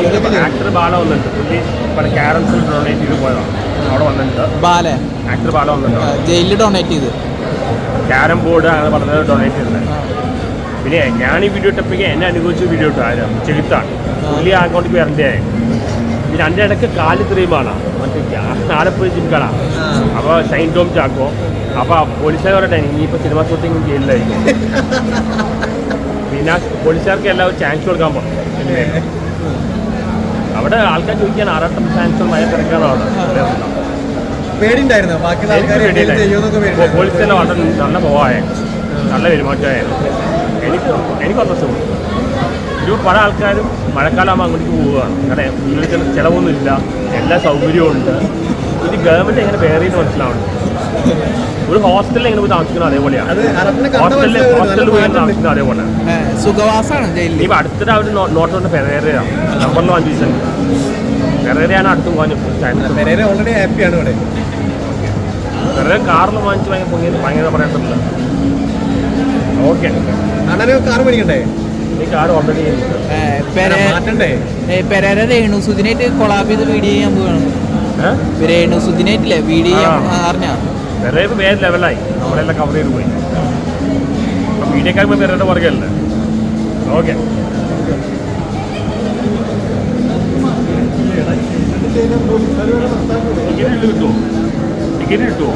Actor ബാല വന്നിട്ടുണ്ട്. പുള്ളി പല ക്യാരംസിൽ ഡൊണേറ്റ് ചെയ്ത് പോയതാണ്. അവിടെ വന്നിട്ടുണ്ട്. ബാല. ആക്ടർ ബാല വന്നിട്ടുണ്ട്. ജയിലിൽ ഡൊണേറ്റ് ചെയ്ത്. ക്യാരം ബോർഡ് അങ്ങനെ പറഞ്ഞത് ഡൊണേറ്റ് ചെയ്തത് പിന്നെ ഞാൻ ഈ വീഡിയോ ഇട്ടപ്പോ എന്നെ അനുഭവിച്ച വീഡിയോ ഇട്ടു. ആരും? ചെലുത്താണ് പുള്ളി ആ അക്കൗണ്ടിൽ വരണ്ടേ ഈ രണ്ടേ ഇടയ്ക്ക് കാൽ ത്രീമാണ് മറ്റേ ആലപ്പുഴ ജിംകാണ അപ്പോൾ ഷൈൻ ടോം ചാക്കോ. അപ്പോൾ പോലീസുകാരുടെ ഇനിയിപ്പോൾ സിനിമ ഷൂട്ടിംഗ് ജയിലിലായിരിക്കും. പിന്നെ പോലീസുകാർക്ക് എല്ലാവരും ചാൻസ് കൊടുക്കാൻ പോകും അവിടെ ആൾക്കാർ ചോദിക്കാൻ ആറാട്ടം ഫാൻസ് മഴ തിരക്കാണ് അവിടെ പേടിണ്ടായിരുന്നു ബാക്കി പോലീസെല്ലാം വളരെ നല്ല പോവായ. നല്ല പെരുമാറ്റമായിരുന്നു എനിക്ക് എനിക്ക് സന്തോഷം ഒരു പല ആൾക്കാരും മഴക്കാലമാകുമ്പോൾ അങ്ങോട്ടേക്ക് പോവുകയാണ്. കാരണം ചിലവൊന്നുമില്ല. എല്ലാ സൗകര്യവും ഉണ്ട്. ഇത് ഗവൺമെന്റ് എങ്ങനെ വേറെ മനസ്സിലാവുന്നുണ്ട് മനസ്സിലാവണം. ഒരു ഹോസ്റ്റലിൽ എങ്ങനെ പോയി താമസിക്കുന്നത് അതേപോലെയാണ് ഹോസ്റ്റലിൽ ഹോസ്റ്റലിൽ നല്ല പോയി. താമസിക്കുന്നത് അതേപോലെ. സുഖവാസാണ് ജയിലിൽ ഇപ്പം അടുത്തിടെ അവർ നോട്ട് വന്ന പെരേരയാണ് നമ്പറിൽ അഞ്ച് ദിവസം പെരേരയാണ് അടുത്തും പോകാൻ പെരേര ഓൾറെഡി ഹാപ്പിയാണ് ഇവിടെ. കാറിൽ വാങ്ങിച്ച് ഭയങ്കര പൊങ്ങിയത് ഭയങ്കര ഓക്കെ അണ്ണന് കാർ മേടിക്കണ്ടേ? ഈ കാർ ഓൾറെഡി മാറ്റണ്ടേ? പെരേര കൊളാബ് ചെയ്ത് വീഡിയോ ചെയ്യാൻ പോവാണ്. വീഡിയോ ചെയ്യാൻ. അറിഞ്ഞാ? വേറെ ഇപ്പം വേറെ ലെവലായി നമ്മളെല്ലാം കവർ ചെയ്ത് പോയി. അപ്പം വീഡിയോക്കാർക്ക് വേറെ പുറകെയല്ലേ ഓക്കെ ടിക്കറ്റ് കിട്ടുമോ ടിക്കറ്റ് കിട്ടുമോ